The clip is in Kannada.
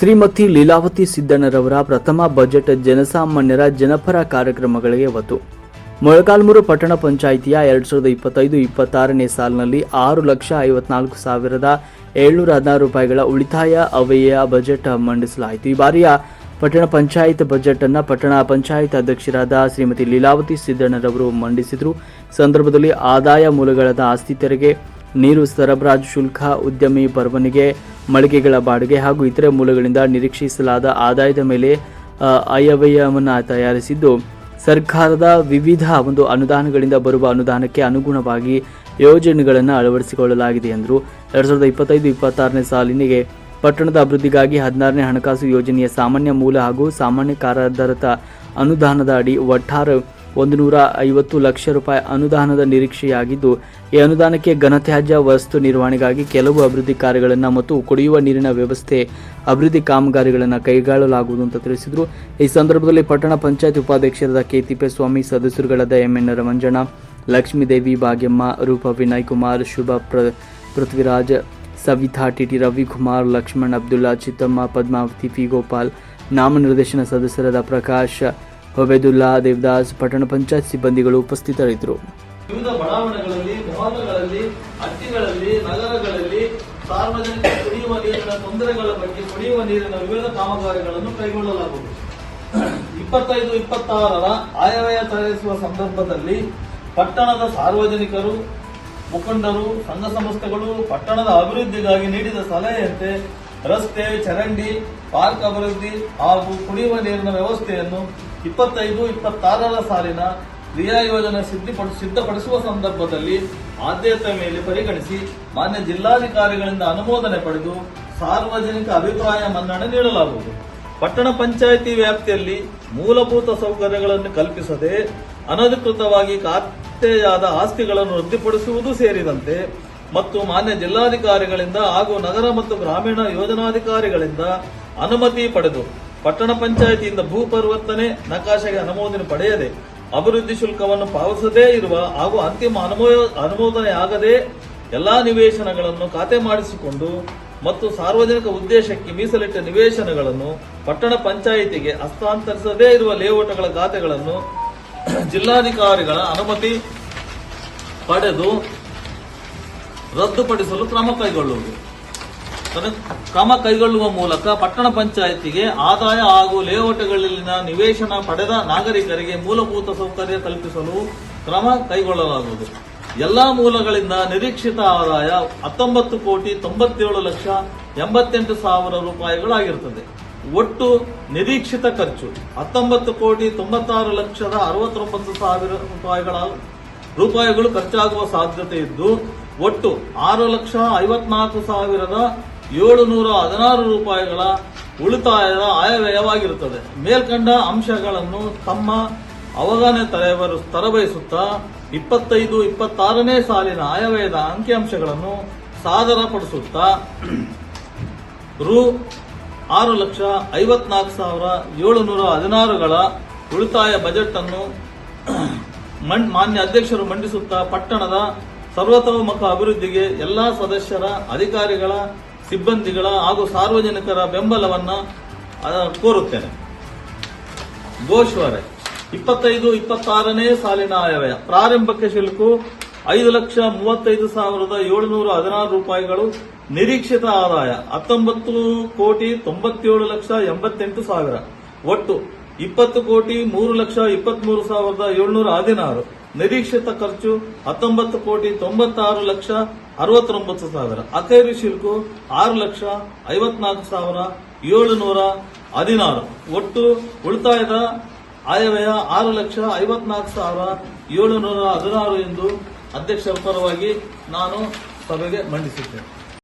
ಶ್ರೀಮತಿ ಲೀಲಾವತಿ ಸಿದ್ದಣ್ಣರವರ ಪ್ರಥಮ ಬಜೆಟ್ ಜನಸಾಮಾನ್ಯರ ಜನಪರ ಕಾರ್ಯಕ್ರಮಗಳಿಗೆ ಒತ್ತು. ಮೊಳಕಾಲ್ಮೂರು ಪಟ್ಟಣ ಪಂಚಾಯಿತಿಯ ಎರಡು ಸಾವಿರದ ಇಪ್ಪತ್ತೈದು ಇಪ್ಪತ್ತಾರನೇ ಸಾಲಿನಲ್ಲಿ ಆರು ಲಕ್ಷ ಐವತ್ನಾಲ್ಕು ಸಾವಿರದ ಏಳ್ನೂರ ಹದಿನಾರು ರೂಪಾಯಿಗಳ ಉಳಿತಾಯ ಅವ್ಯಯ ಬಜೆಟ್ ಮಂಡಿಸಲಾಯಿತು. ಈ ಬಾರಿಯ ಪಟ್ಟಣ ಪಂಚಾಯತ್ ಬಜೆಟ್ ಅನ್ನು ಪಟ್ಟಣ ಪಂಚಾಯತ್ ಅಧ್ಯಕ್ಷರಾದ ಶ್ರೀಮತಿ ಲೀಲಾವತಿ ಸಿದ್ದಣ್ಣರವರು ಮಂಡಿಸಿದರು. ಸಂದರ್ಭದಲ್ಲಿ ಆದಾಯ ಮೂಲಗಳಾದ ಆಸ್ತಿ ತೆರಿಗೆ, ನೀರು ಸರಬರಾಜು ಶುಲ್ಕ, ಉದ್ಯಮಿ ಪರವಾನಗಿ ಮಳಿಗೆಗಳ ಬಾಡಿಗೆ ಹಾಗೂ ಇತರೆ ಮೂಲಗಳಿಂದ ನಿರೀಕ್ಷಿಸಲಾದ ಆದಾಯದ ಮೇಲೆ ಆಯವ್ಯಯವನ್ನು ತಯಾರಿಸಿದ್ದು, ಸರ್ಕಾರದ ವಿವಿಧ ಒಂದು ಅನುದಾನಗಳಿಂದ ಬರುವ ಅನುದಾನಕ್ಕೆ ಅನುಗುಣವಾಗಿ ಯೋಜನೆಗಳನ್ನು ಅಳವಡಿಸಿಕೊಳ್ಳಲಾಗಿದೆ ಎಂದರು. ಎರಡು ಸಾವಿರದ ಇಪ್ಪತ್ತೈದು, ಇಪ್ಪತ್ತಾರನೇ ಸಾಲಿನಿಗೆ ಪಟ್ಟಣದ ಅಭಿವೃದ್ಧಿಗಾಗಿ ಹದಿನಾರನೇ ಹಣಕಾಸು ಯೋಜನೆಯ ಸಾಮಾನ್ಯ ಮೂಲ ಹಾಗೂ ಸಾಮಾನ್ಯ ಕಾರ್ಯಾಧಾರಿತ ಅನುದಾನದ ಅಡಿ ಒಟ್ಟಾರೆ ಒಂದು ನೂರ ಐವತ್ತು ಲಕ್ಷ ರೂಪಾಯಿ ಅನುದಾನದ ನಿರೀಕ್ಷೆಯಾಗಿದ್ದು, ಈ ಅನುದಾನಕ್ಕೆ ಘನತ್ಯಾಜ್ಯ, ವಸ್ತು ನಿರ್ವಹಣೆಗಾಗಿ ಕೆಲವು ಅಭಿವೃದ್ಧಿ ಕಾರ್ಯಗಳನ್ನು ಮತ್ತು ಕುಡಿಯುವ ನೀರಿನ ವ್ಯವಸ್ಥೆ, ಅಭಿವೃದ್ಧಿ ಕಾಮಗಾರಿಗಳನ್ನು ಕೈಗೊಳ್ಳಲಾಗುವುದು ಅಂತ ತಿಳಿಸಿದರು. ಈ ಸಂದರ್ಭದಲ್ಲಿ ಪಟ್ಟಣ ಪಂಚಾಯತ್ ಉಪಾಧ್ಯಕ್ಷರಾದ K. Thippeswamy, ಸದಸ್ಯರುಗಳಾದ M N Ramanjana Lakshmidevi Bhagyamma, Roopa Vinay Kumar, Shubha Prithviraj, Savitha T T Ravikumar, Lakshman Abdulla, Chittamma, Padmavathi P Gopal, ನಾಮನಿರ್ದೇಶನ ಸದಸ್ಯರಾದ ಪ್ರಕಾಶ್ ಹೊಬೇದುಲ್ಲಾ ದೇವದಾಸ್ ಪಟ್ಟಣ ಪಂಚಾಯತ್ ಸಿಬ್ಬಂದಿಗಳು ಉಪಸ್ಥಿತರಿದ್ದರು. ವಿವಿಧ ಬಡಾವಣೆಗಳಲ್ಲಿ ಭವನಗಳಲ್ಲಿ ಹಟ್ಟಿಗಳಲ್ಲಿ ನಗರಗಳಲ್ಲಿ ಸಾರ್ವಜನಿಕ ಕುಡಿಯುವ ನೀರಿನ ತೊಂದರೆಗಳ ಬಗ್ಗೆ ಕುಡಿಯುವ ನೀರಿನ ವಿವಿಧ ಕಾಮಗಾರಿಗಳನ್ನು ಕೈಗೊಳ್ಳಲಾಗುವುದು. ಇಪ್ಪತ್ತೈದು, ಇಪ್ಪತ್ತಾರರ ಆಯವ್ಯಯ ತಯಾರಿಸುವ ಸಂದರ್ಭದಲ್ಲಿ ಪಟ್ಟಣದ ಸಾರ್ವಜನಿಕರು, ಮುಖಂಡರು, ಸಂಘ ಸಂಸ್ಥೆಗಳು ಪಟ್ಟಣದ ಅಭಿವೃದ್ಧಿಗಾಗಿ ನೀಡಿದ ಸಲಹೆಯಂತೆ ರಸ್ತೆ, ಚರಂಡಿ, ಪಾರ್ಕ್ ಅಭಿವೃದ್ಧಿ ಹಾಗೂ ಕುಡಿಯುವ ನೀರಿನ ವ್ಯವಸ್ಥೆಯನ್ನು ಇಪ್ಪತ್ತೈದು, ಇಪ್ಪತ್ತಾರರ ಸಾಲಿನ ಕ್ರಿಯಾ ಯೋಜನೆ ಸಿದ್ಧಪಡಿಸ ಸಿದ್ಧಪಡಿಸುವ ಸಂದರ್ಭದಲ್ಲಿ ಆದ್ಯತೆ ಮೇಲೆ ಪರಿಗಣಿಸಿ ಮಾನ್ಯ ಜಿಲ್ಲಾಧಿಕಾರಿಗಳಿಂದ ಅನುಮೋದನೆ ಪಡೆದು ಸಾರ್ವಜನಿಕ ಅಭಿಪ್ರಾಯ ಮನ್ನಣೆ ನೀಡಲಾಗುವುದು. ಪಟ್ಟಣ ಪಂಚಾಯಿತಿ ವ್ಯಾಪ್ತಿಯಲ್ಲಿ ಮೂಲಭೂತ ಸೌಕರ್ಯಗಳನ್ನು ಕಲ್ಪಿಸದೆ ಅನಧಿಕೃತವಾಗಿ ಖಾತೆಯಾದ ಆಸ್ತಿಗಳನ್ನು ರದ್ದುಪಡಿಸುವುದು ಸೇರಿದಂತೆ ಮತ್ತು ಮಾನ್ಯ ಜಿಲ್ಲಾಧಿಕಾರಿಗಳಿಂದ ಹಾಗೂ ನಗರ ಮತ್ತು ಗ್ರಾಮೀಣ ಯೋಜನಾಧಿಕಾರಿಗಳಿಂದ ಅನುಮತಿ ಪಡೆದು ಪಟ್ಟಣ ಪಂಚಾಯಿತಿಯಿಂದ ಭೂ ಪರಿವರ್ತನೆ ನಕಾಶೆಗೆ ಅನುಮೋದನೆ ಪಡೆಯದೆ ಅಭಿವೃದ್ಧಿ ಶುಲ್ಕವನ್ನು ಪಾವತಿಸದೇ ಇರುವ ಹಾಗೂ ಅಂತಿಮ ಅನುಮೋ ಅನುಮೋದನೆ ಎಲ್ಲಾ ನಿವೇಶನಗಳನ್ನು ಖಾತೆ ಮಾಡಿಸಿಕೊಂಡು ಮತ್ತು ಸಾರ್ವಜನಿಕ ಉದ್ದೇಶಕ್ಕೆ ಮೀಸಲಿಟ್ಟ ನಿವೇಶನಗಳನ್ನು ಪಟ್ಟಣ ಪಂಚಾಯಿತಿಗೆ ಹಸ್ತಾಂತರಿಸದೇ ಇರುವ ಲೇಔಟ್ಗಳ ಖಾತೆಗಳನ್ನು ಜಿಲ್ಲಾಧಿಕಾರಿಗಳ ಅನುಮತಿ ಪಡೆದು ರದ್ದುಪಡಿಸಲು ಕ್ರಮ ಕೈಗೊಳ್ಳುವುದು. ಕ್ರಮ ಕೈಗೊಳ್ಳುವ ಮೂಲಕ ಪಟ್ಟಣ ಪಂಚಾಯಿತಿಗೆ ಆದಾಯ ಹಾಗೂ ಲೇಔಟ್ಗಳಲ್ಲಿನ ನಿವೇಶನ ಪಡೆದ ನಾಗರಿಕರಿಗೆ ಮೂಲಭೂತ ಸೌಕರ್ಯ ಕಲ್ಪಿಸಲು ಕ್ರಮ ಕೈಗೊಳ್ಳಲಾಗುವುದು. ಎಲ್ಲಾ ಮೂಲಗಳಿಂದ ನಿರೀಕ್ಷಿತ ಆದಾಯ ಹತ್ತೊಂಬತ್ತು ಕೋಟಿ ತೊಂಬತ್ತೇಳು ಲಕ್ಷ ಎಂಬತ್ತೆಂಟು ಸಾವಿರ ರೂಪಾಯಿಗಳಾಗಿರುತ್ತದೆ. ಒಟ್ಟು ನಿರೀಕ್ಷಿತ ಖರ್ಚು ಹತ್ತೊಂಬತ್ತು ಕೋಟಿ ತೊಂಬತ್ತಾರು ಲಕ್ಷದ ಅರವತ್ತೊಂಬತ್ತು ಸಾವಿರ ರೂಪಾಯಿಗಳ ರೂಪಾಯಿಗಳು ಖರ್ಚಾಗುವ ಸಾಧ್ಯತೆ ಇದ್ದು ಒಟ್ಟು ಆರು ಲಕ್ಷ ಐವತ್ನಾಲ್ಕು ಸಾವಿರದ ಏಳುನೂರ ಹದಿನಾರು ರೂಪಾಯಿಗಳ ಉಳಿತಾಯದ ಆಯವ್ಯಯವಾಗಿರುತ್ತದೆ. ಮೇಲ್ಕಂಡ ಅಂಶಗಳನ್ನು ತಮ್ಮ ಅವಗಾಹನೆ ತರಬರು ತರಬಯಸುತ್ತಾ ಇಪ್ಪತ್ತೈದು, ಇಪ್ಪತ್ತಾರನೇ ಸಾಲಿನ ಆಯವ್ಯಯದ ಅಂಕಿಅಂಶಗಳನ್ನು ಸಾದರಪಡಿಸುತ್ತಾ ರು ಆರು ಲಕ್ಷ ಐವತ್ನಾಲ್ಕು ಸಾವಿರ ಏಳುನೂರ ಹದಿನಾರುಗಳ ಉಳಿತಾಯ ಬಜೆಟ್ ಅನ್ನು ಮಾನ್ಯ ಅಧ್ಯಕ್ಷರು ಮಂಡಿಸುತ್ತಾ ಪಟ್ಟಣದ ಸರ್ವತೋಮುಖ ಅಭಿವೃದ್ಧಿಗೆ ಎಲ್ಲ ಸದಸ್ಯರ, ಅಧಿಕಾರಿಗಳ, ಸಿಬ್ಬಂದಿಗಳ ಹಾಗೂ ಸಾರ್ವಜನಿಕರ ಬೆಂಬಲವನ್ನು ಕೋರುತ್ತೇನೆ. ಘೋಷವಾರೆ. ಇಪ್ಪತ್ತೈದು, ಇಪ್ಪತ್ತಾರನೇ ಸಾಲಿನ ಆಯವ್ಯ ಪ್ರಾರಂಭಕ್ಕೆ ಶುಲ್ಕು ಐದು ಲಕ್ಷ ಮೂವತ್ತೈದು ಸಾವಿರದ ಏಳುನೂರ ಹದಿನಾರು ರೂಪಾಯಿಗಳು. ನಿರೀಕ್ಷಿತ ಆದಾಯ ಹತ್ತೊಂಬತ್ತು ಕೋಟಿ ತೊಂಬತ್ತೇಳು ಲಕ್ಷ ಎಂಬತ್ತೆಂಟು ಸಾವಿರ. ಒಟ್ಟು ಇಪ್ಪತ್ತು ಕೋಟಿ ಮೂರು ಲಕ್ಷ ಇಪ್ಪತ್ಮೂರು ಸಾವಿರದ ಏಳುನೂರ ಹದಿನಾರು. ನಿರೀಕ್ಷಿತ ಖರ್ಚು ಹತ್ತೊಂಬತ್ತು ಕೋಟಿ ತೊಂಬತ್ತಾರು ಲಕ್ಷ ಅರವತ್ತೊಂಬತ್ತು ಸಾವಿರ. ಅಖೈರು ಶುಲ್ಕು ಆರು ಲಕ್ಷ ಐವತ್ನಾಲ್ಕು ಸಾವಿರ ಏಳುನೂರ ಹದಿನಾರು. ಒಟ್ಟು ಉಳಿತಾಯದ ಆಯವ್ಯಯ ಆರು ಲಕ್ಷ ಐವತ್ನಾಲ್ಕು ಸಾವಿರ ಏಳುನೂರ ಹದಿನಾರು ಎಂದು ಅಧ್ಯಕ್ಷರ ಪರವಾಗಿ ನಾನು ಸಭೆಗೆ ಮಂಡಿಸಿದ್ದೇನೆ.